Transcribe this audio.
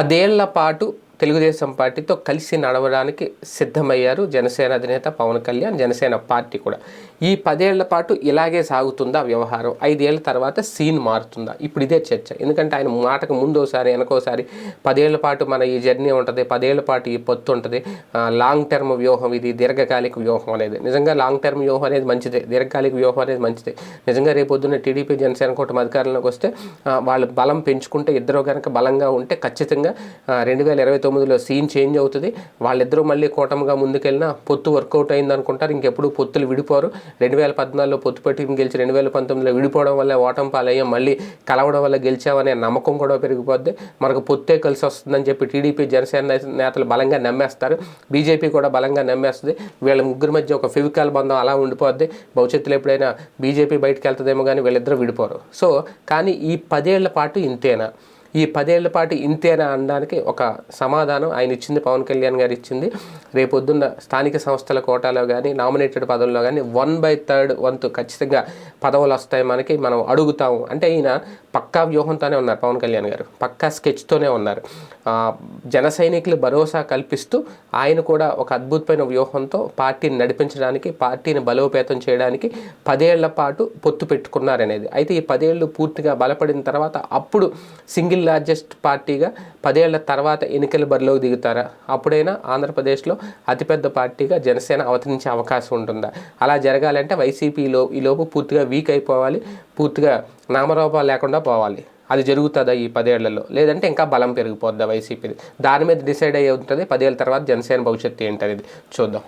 పదేళ్ళ పాటు తెలుగుదేశం పార్టీతో కలిసి నడవడానికి సిద్ధమయ్యారు జనసేన అధినేత పవన్ కళ్యాణ్ జనసేన పార్టీ కూడా. ఈ పదేళ్ళ పాటు ఇలాగే సాగుతుందా వ్యవహారం? ఐదేళ్ళ తర్వాత సీన్ మారుతుందా? ఇప్పుడు ఇదే చర్చ. ఎందుకంటే ఆయన మాటకు ముందు ఒకసారి వెనకోసారి పదేళ్ళ పాటు మన ఈ జర్నీ ఉంటుంది పదేళ్ళ పాటు ఈ పొత్తు ఉంటుంది. లాంగ్ టర్మ్ వ్యూహం ఇది దీర్ఘకాలిక వ్యూహం అనేది. నిజంగా లాంగ్ టర్మ్ వ్యూహం అనేది మంచిదే దీర్ఘకాలిక వ్యూహం అనేది మంచిదే. నిజంగా రేపొద్దున్న టీడీపీ జనసేన కూటమి అధికారంలోకి వస్తే వాళ్ళు బలం పెంచుకుంటే ఇద్దరు కనుక బలంగా ఉంటే ఖచ్చితంగా రెండు వేల ఇరవై తొమ్మిదిలో సీన్ చేంజ్ అవుతుంది. వాళ్ళిద్దరూ మళ్ళీ కూటమిగా ముందుకెళ్ళినా పొత్తు వర్కౌట్ అయింది అనుకుంటారు. ఇంకెప్పుడు పొత్తులు విడిపోరు. రెండు వేల పద్నాలుగులో పొత్తు పెట్టుకుని గెలిచి రెండు వేల పంతొమ్మిదిలో విడిపోవడం వల్ల ఓటం పాలయ్యాం. మళ్ళీ కలవడం వల్ల గెలిచామనే నమ్మకం కూడా పెరిగిపోద్ది. మనకు పొత్తే కలిసి వస్తుందని చెప్పి టీడీపీ జనసేన నేతలు బలంగా నమ్మేస్తారు. బీజేపీ కూడా బలంగా నమ్మేస్తుంది. వీళ్ళ ముగ్గురి మధ్య ఒక ఫివికాల్ బంధం అలా ఉండిపోద్ది. భవిష్యత్తులో ఎప్పుడైనా బీజేపీ బయటకు వెళ్తుందేమో కానీ వీళ్ళిద్దరూ విడిపోరు. సో కానీ ఈ పదేళ్ళ పాటు ఇంతేనా? ఈ పదేళ్ళ పాటు ఇంతేనా అనడానికి ఒక సమాధానం ఆయన ఇచ్చింది పవన్ కళ్యాణ్ గారు ఇచ్చింది. రేపొద్దున్న స్థానిక సంస్థల కోటాలో కానీ నామినేటెడ్ పదవుల్లో కానీ వన్ బై థర్డ్ వంతు ఖచ్చితంగా పదవులు వస్తాయి మనకి మనం అడుగుతాము. అంటే ఈయన పక్కా వ్యూహంతోనే ఉన్నారు పవన్ కళ్యాణ్ గారు. పక్కా స్కెచ్తోనే ఉన్నారు. జన సైనికులు భరోసా కల్పిస్తూ ఆయన కూడా ఒక అద్భుతమైన వ్యూహంతో పార్టీని నడిపించడానికి పార్టీని బలోపేతం చేయడానికి పదేళ్ళ పాటు పొత్తు పెట్టుకున్నారనేది. అయితే ఈ పదేళ్ళు పూర్తిగా బలపడిన తర్వాత అప్పుడు సింగిల్ సింగిల్ లార్జెస్ట్ పార్టీగా పదేళ్ళ తర్వాత ఎన్నికల బరిలోకి దిగుతారా? అప్పుడైనా ఆంధ్రప్రదేశ్లో అతిపెద్ద పార్టీగా జనసేన అవతరించే అవకాశం ఉంటుందా? అలా జరగాలంటే వైసీపీలో ఈలోపు పూర్తిగా వీక్ అయిపోవాలి పూర్తిగా నామరూపాలు లేకుండా పోవాలి. అది జరుగుతుందా ఈ పదేళ్ళలో? లేదంటే ఇంకా బలం పెరిగిపోద్దా వైసీపీది? దాని మీద డిసైడ్ అయ్యి ఉంటుంది పదేళ్ళ తర్వాత జనసేన భవిష్యత్తు ఏంటనేది. చూద్దాం.